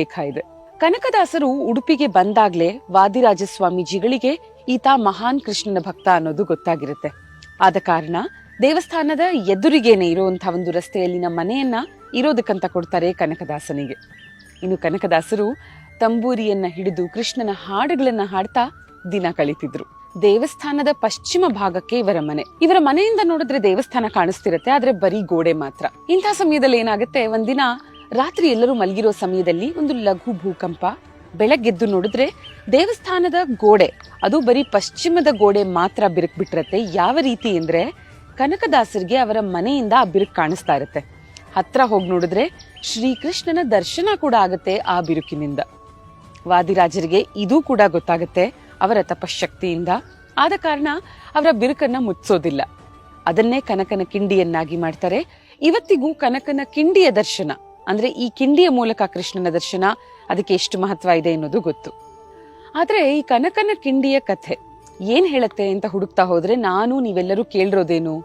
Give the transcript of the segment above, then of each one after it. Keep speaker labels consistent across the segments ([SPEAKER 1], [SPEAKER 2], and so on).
[SPEAKER 1] ಲೇಖ ಇದೆ ಕನಕದಾಸರು ಉಡುಪಿಗೆ ಬಂದಾಗ್ಲೇ ವಾದಿರಾಜ ಸ್ವಾಮೀಜಿಗಳಿಗೆ ಈತ ಮಹಾನ್ ಕೃಷ್ಣನ ಭಕ್ತ ಅನ್ನೋದು ಗೊತ್ತಾಗಿರುತ್ತೆ. ಆದ ಕಾರಣ ದೇವಸ್ಥಾನದ ಎದುರಿಗೇನೆ ಇರುವಂತಹ ಒಂದು ರಸ್ತೆಯಲ್ಲಿನ ಮನೆಯನ್ನ ಇರೋದಕ್ಕಂತ ಕೊಡ್ತಾರೆ ಕನಕದಾಸನಿಗೆ. ಇನ್ನು ಕನಕದಾಸರು ತಂಬೂರಿಯನ್ನ ಹಿಡಿದು ಕೃಷ್ಣನ ಹಾಡುಗಳನ್ನ ಹಾಡ್ತಾ ದಿನ ಕಳೀತಿದ್ರು. ದೇವಸ್ಥಾನದ ಪಶ್ಚಿಮ ಭಾಗಕ್ಕೆ ಇವರ ಮನೆ. ಇವರ ಮನೆಯಿಂದ ನೋಡಿದ್ರೆ ದೇವಸ್ಥಾನ ಕಾಣಿಸ್ತಿರತ್ತೆ, ಆದ್ರೆ ಬರೀ ಗೋಡೆ ಮಾತ್ರ. ಇಂತಹ ಸಮಯದಲ್ಲಿ ಏನಾಗುತ್ತೆ? ಒಂದಿನ ರಾತ್ರಿ ಎಲ್ಲರೂ ಮಲಗಿರೋ ಸಮಯದಲ್ಲಿ ಒಂದು ಲಘು ಭೂಕಂಪ. ಬೆಳಗ್ಗೆದ್ದು ನೋಡಿದ್ರೆ ದೇವಸ್ಥಾನದ ಗೋಡೆ, ಅದು ಬರೀ ಪಶ್ಚಿಮದ ಗೋಡೆ ಮಾತ್ರ ಬಿರುಕು ಬಿಟ್ಟಿರತ್ತೆ ಯಾವ ರೀತಿ ಅಂದ್ರೆ ಕನಕದಾಸರಿಗೆ ಅವರ ಮನೆಯಿಂದ ಆ ಬಿರುಕು ಕಾಣಿಸ್ತಾ ಇರುತ್ತೆ. ಹತ್ರ ಹೋಗಿ ನೋಡಿದ್ರೆ ಶ್ರೀಕೃಷ್ಣನ ದರ್ಶನ ಕೂಡ ಆಗುತ್ತೆ ಆ ಬಿರುಕಿನಿಂದ. ವಾದಿರಾಜರಿಗೆ ಇದು ಕೂಡ ಗೊತ್ತಾಗುತ್ತೆ ಅವರ ತಪಶಕ್ತಿಯಿಂದ ಆದ ಕಾರಣ ಅವರ ಬಿರುಕನ್ನ ಮುಚ್ಚೋದಿಲ್ಲ ಅದನ್ನೇ ಕನಕನ ಕಿಂಡಿಯನ್ನಾಗಿ ಮಾಡ್ತಾರೆ. ಇವತ್ತಿಗೂ ಕನಕನ ಕಿಂಡಿಯ ದರ್ಶನ. ಅಂದ್ರೆ ಈ ಕಿಂಡಿಯ ಮೂಲಕ ಕೃಷ್ಣನ ದರ್ಶನ ಅದಕ್ಕೆ ಎಷ್ಟು ಮಹತ್ವ ಇದೆ ಅನ್ನೋದು ಗೊತ್ತು. ಆದ್ರೆ ಈ ಕನಕನ ಕಿಂಡಿಯ ಕಥೆ ಏನ್ ಹೇಳತ್ತೆ ಅಂತ ಹುಡುಕ್ತಾ ಹೋದ್ರೆ ನಾನು ನೀವೆಲ್ಲರೂ ಕೇಳಿರೋದೇನು?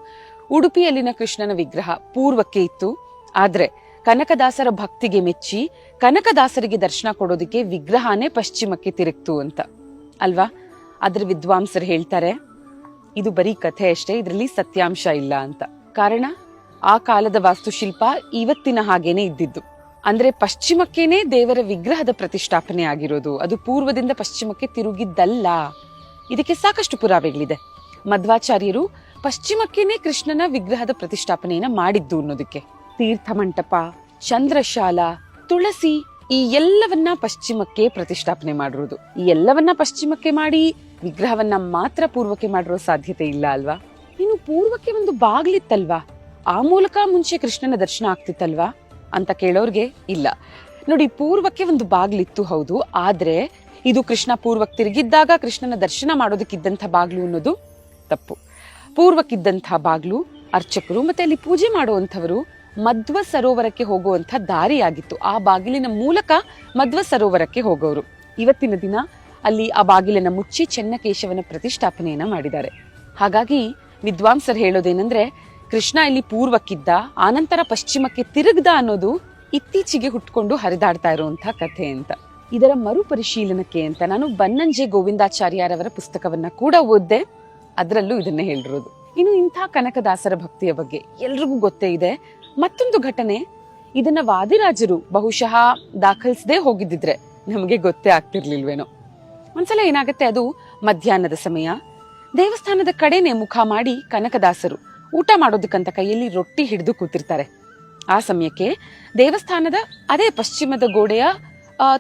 [SPEAKER 1] ಉಡುಪಿಯಲ್ಲಿನ ಕೃಷ್ಣನ ವಿಗ್ರಹ ಪೂರ್ವಕ್ಕೆ ಇತ್ತು. ಆದ್ರೆ ಕನಕದಾಸರ ಭಕ್ತಿಗೆ ಮೆಚ್ಚಿ ಕನಕದಾಸರಿಗೆ ದರ್ಶನ ಕೊಡೋದಕ್ಕೆ ವಿಗ್ರಹನೇ ಪಶ್ಚಿಮಕ್ಕೆ ತಿರುಗ್ತು ಅಂತ. ಅಲ್ವಾ? ಅದ್ರ ವಿದ್ವಾಂಸರು ಹೇಳ್ತಾರೆ, ಇದು ಬರೀ ಕಥೆ ಅಷ್ಟೇ, ಇದರಲ್ಲಿ ಸತ್ಯಾಂಶ ಇಲ್ಲ ಅಂತ. ಕಾರಣ? ಆ ಕಾಲದ ವಾಸ್ತುಶಿಲ್ಪ ಇವತ್ತಿನ ಹಾಗೇನೆ ಇದ್ದಿದ್ದು. ಅಂದ್ರೆ ಪಶ್ಚಿಮಕ್ಕೇನೆ ದೇವರ ವಿಗ್ರಹದ ಪ್ರತಿಷ್ಠಾಪನೆ ಆಗಿರೋದು. ಅದು ಪೂರ್ವದಿಂದ ಪಶ್ಚಿಮಕ್ಕೆ ತಿರುಗಿದ್ದಲ್ಲ. ಇದಕ್ಕೆ ಸಾಕಷ್ಟು ಪುರಾವೆಗಳಿದೆ. ಮಧ್ವಾಚಾರ್ಯರು ಪಶ್ಚಿಮಕ್ಕೇನೆ ಕೃಷ್ಣನ ವಿಗ್ರಹದ ಪ್ರತಿಷ್ಠಾಪನೆಯನ್ನ ಮಾಡಿದ್ದು ಅನ್ನೋದಕ್ಕೆ. ತೀರ್ಥ ಮಂಟಪ, ಚಂದ್ರಶಾಲ, ತುಳಸಿ ಈ ಎಲ್ಲವನ್ನ ಪಶ್ಚಿಮಕ್ಕೆ ಪ್ರತಿಷ್ಠಾಪನೆ ಮಾಡಿರೋದು. ಈ ಎಲ್ಲವನ್ನ ಪಶ್ಚಿಮಕ್ಕೆ ಮಾಡಿ ವಿಗ್ರಹವನ್ನ ಮಾತ್ರ ಪೂರ್ವಕ್ಕೆ ಮಾಡಿರೋ ಸಾಧ್ಯತೆ ಇಲ್ಲ ಅಲ್ವಾ? ಇನ್ನು ಪೂರ್ವಕ್ಕೆ ಒಂದು ಬಾಗ್ಲಿತ್ತಲ್ವಾ? ಆ ಮೂಲಕ ಮುಂಚೆ ಕೃಷ್ಣನ ದರ್ಶನ ಆಗ್ತಿತ್ತಲ್ವಾ ಅಂತ ಕೇಳೋರ್ಗೆ ಇಲ್ಲ. ನೋಡಿ, ಪೂರ್ವಕ್ಕೆ ಒಂದು ಬಾಗ್ಲಿತ್ತು ಹೌದು, ಆದ್ರೆ ಇದು ಕೃಷ್ಣ ಪೂರ್ವಕ್ಕೆ ತಿರುಗಿದ್ದಾಗ ಕೃಷ್ಣನ ದರ್ಶನ ಮಾಡೋದಕ್ಕಿದ್ದಂಥ ಬಾಗ್ಲು ಅನ್ನೋದು ತಪ್ಪು. ಪೂರ್ವಕ್ಕಿದ್ದಂಥ ಬಾಗ್ಲು ಅರ್ಚಕರು ಮತ್ತೆ ಅಲ್ಲಿ ಪೂಜೆ ಮಾಡುವಂಥವರು ಮಧ್ವ ಸರೋವರಕ್ಕೆ ಹೋಗುವಂಥ ದಾರಿಯಾಗಿತ್ತು. ಆ ಬಾಗಿಲಿನ ಮೂಲಕ ಮಧ್ವ ಸರೋವರಕ್ಕೆ ಹೋಗೋರು. ಇವತ್ತಿನ ದಿನ ಅಲ್ಲಿ ಆ ಬಾಗಿಲನ್ನು ಮುಚ್ಚಿ ಚೆನ್ನಕೇಶವನ ಪ್ರತಿಷ್ಠಾಪನೆಯನ್ನ ಮಾಡಿದ್ದಾರೆ. ಹಾಗಾಗಿ ವಿದ್ವಾಂಸರು ಹೇಳೋದೇನೆಂದ್ರೆ ಕೃಷ್ಣ ಇಲ್ಲಿ ಪೂರ್ವಕ್ಕಿದ್ದ ಆನಂತರ ಪಶ್ಚಿಮಕ್ಕೆ ತಿರುಗ್ದ ಅನ್ನೋದು ಇತ್ತೀಚೆಗೆ ಹುಟ್ಕೊಂಡು ಹರಿದಾಡ್ತಾ ಇರುವಂತಹ ಕಥೆ ಅಂತ. ಇದರ ಮರುಪರಿಶೀಲನಕ್ಕೆ ಅಂತ ನಾನು ಬನ್ನಂಜೆ ಗೋವಿಂದಾಚಾರ್ಯರವರ ಪುಸ್ತಕವನ್ನ ಕೂಡ ಓದ್ದೆ, ಅದರಲ್ಲೂ ಇದನ್ನೇ ಹೇಳಿರೋದು. ಇನ್ನು ಇಂಥ ಕನಕದಾಸರ ಭಕ್ತಿಯ ಬಗ್ಗೆ ಎಲ್ರಿಗೂ ಗೊತ್ತೇ ಇದೆ. ಮತ್ತೊಂದು ಘಟನೆ, ಇದನ್ನ ವಾದಿರಾಜರು ಬಹುಶಃ ದಾಖಲಿಸದೇ ಹೋಗಿದ್ದಿದ್ರೆ ನಮಗೆ ಗೊತ್ತೇ ಆಗ್ತಿರ್ಲಿಲ್ವೇನೋ. ಒಂದ್ಸಲ ಏನಾಗುತ್ತೆ ಅದು ಮಧ್ಯಾಹ್ನದ ಸಮಯ. ದೇವಸ್ಥಾನದ ಕಡೆನೆ ಮುಖ ಮಾಡಿ ಕನಕದಾಸರು ಊಟ ಮಾಡೋದಕ್ಕಂತ ಕೈಯಲ್ಲಿ ರೊಟ್ಟಿ ಹಿಡಿದು ಕೂತಿರ್ತಾರೆ. ಆ ಸಮಯಕ್ಕೆ ದೇವಸ್ಥಾನದ ಅದೇ ಪಶ್ಚಿಮದ ಗೋಡೆಯ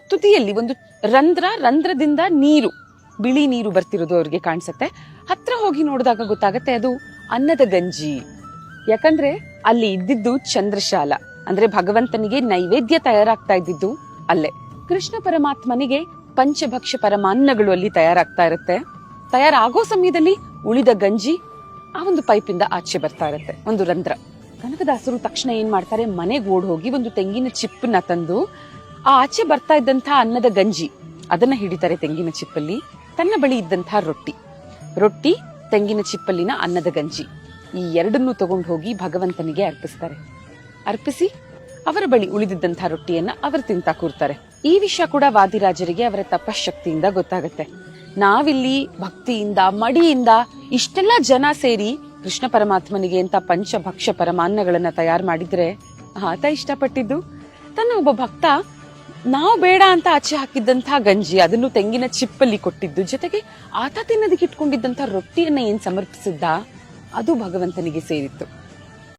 [SPEAKER 1] ತುದಿಯಲ್ಲಿ ಒಂದು ರಂಧ್ರ, ರಂಧ್ರದಿಂದ ನೀರು, ಬಿಳಿ ನೀರು ಬರ್ತಿರೋದು ಅವ್ರಿಗೆ ಕಾಣಿಸುತ್ತೆ. ಹತ್ರ ಹೋಗಿ ನೋಡಿದಾಗ ಗೊತ್ತಾಗತ್ತೆ ಅದು ಅನ್ನದ ಗಂಜಿ. ಯಾಕಂದ್ರೆ ಅಲ್ಲಿ ಇದ್ದಿದ್ದು ಚಂದ್ರಶಾಲ. ಅಂದ್ರೆ ಭಗವಂತನಿಗೆ ನೈವೇದ್ಯ ತಯಾರಾಗ್ತಾ ಇದ್ದಿದ್ದು ಅಲ್ಲೇ. ಕೃಷ್ಣ ಪರಮಾತ್ಮನಿಗೆ ಪಂಚಭಕ್ಷ ಪರಮಾನ್ನಗಳು ಅಲ್ಲಿ ತಯಾರಾಗ್ತಾ ಇರುತ್ತೆ. ತಯಾರಾಗೋ ಸಮಯದಲ್ಲಿ ಉಳಿದ ಗಂಜಿ ಆ ಒಂದು ಪೈಪಿಂದ ಆಚೆ ಬರ್ತಾ ಇರುತ್ತೆ, ಒಂದು ರಂಧ್ರ. ಕನಕದಾಸರು ತಕ್ಷಣ ಏನ್ ಮಾಡ್ತಾರೆ, ಮನೆಗೆ ಓಡ್ ಹೋಗಿ ಒಂದು ತೆಂಗಿನ ಚಿಪ್ಪನ್ನ ತಂದು ಆ ಆಚೆ ಬರ್ತಾ ಇದ್ದಂತಹ ಅನ್ನದ ಗಂಜಿ, ಅದನ್ನ ಹಿಡಿತಾರೆ ತೆಂಗಿನ ಚಿಪ್ಪಲ್ಲಿ. ತನ್ನ ಬಳಿ ಇದ್ದಂತಹ ರೊಟ್ಟಿ. ರೊಟ್ಟಿ, ತೆಂಗಿನ ಚಿಪ್ಪಲ್ಲಿನ ಅನ್ನದ ಗಂಜಿ, ಈ ಎರಡನ್ನೂ ತಗೊಂಡು ಹೋಗಿ ಭಗವಂತನಿಗೆ ಅರ್ಪಿಸ್ತಾರೆ. ಅರ್ಪಿಸಿ ಅವರ ಬಳಿ ಉಳಿದಿದ್ದಂತಹ ರೊಟ್ಟಿಯನ್ನ ಅವರು ತಿಂತಾ ಕೂರ್ತಾರೆ. ಈ ವಿಷಯ ಕೂಡ ವಾದಿರಾಜರಿಗೆ ಅವರ ತಪಶಕ್ತಿಯಿಂದ ಗೊತ್ತಾಗತ್ತೆ. ನಾವಿಲ್ಲಿ ಭಕ್ತಿಯಿಂದ, ಮಡಿಯಿಂದ ಇಷ್ಟೆಲ್ಲ ಜನ ಸೇರಿ ಕೃಷ್ಣ ಪರಮಾತ್ಮನಿಗೆ ಅಂತ ಪಂಚಭಕ್ಷ ಪರಮಾನ್ನಗಳನ್ನ ತಯಾರು ಮಾಡಿದ್ರೆ ಆತ ಇಷ್ಟಪಟ್ಟಿದ್ದು. ತನ್ನ ಒಬ್ಬ ಭಕ್ತ, ನಾವು ಬೇಡ ಅಂತ ಆಚೆ ಹಾಕಿದ್ದಂತಹ ಗಂಜಿ, ಅದನ್ನು ತೆಂಗಿನ ಚಿಪ್ಪಲ್ಲಿ ಕೊಟ್ಟಿದ್ದು, ಜೊತೆಗೆ ಆತ ತಿನ್ನೋದಕ್ಕೆ ಇಟ್ಕೊಂಡಿದ್ದಂತ ರೊಟ್ಟಿಯನ್ನ ಏನ್ ಸಮರ್ಪಿಸಿದ್ದ? ಅದು ಭಗವಂತನಿಗೆ ಸೇರಿತ್ತು.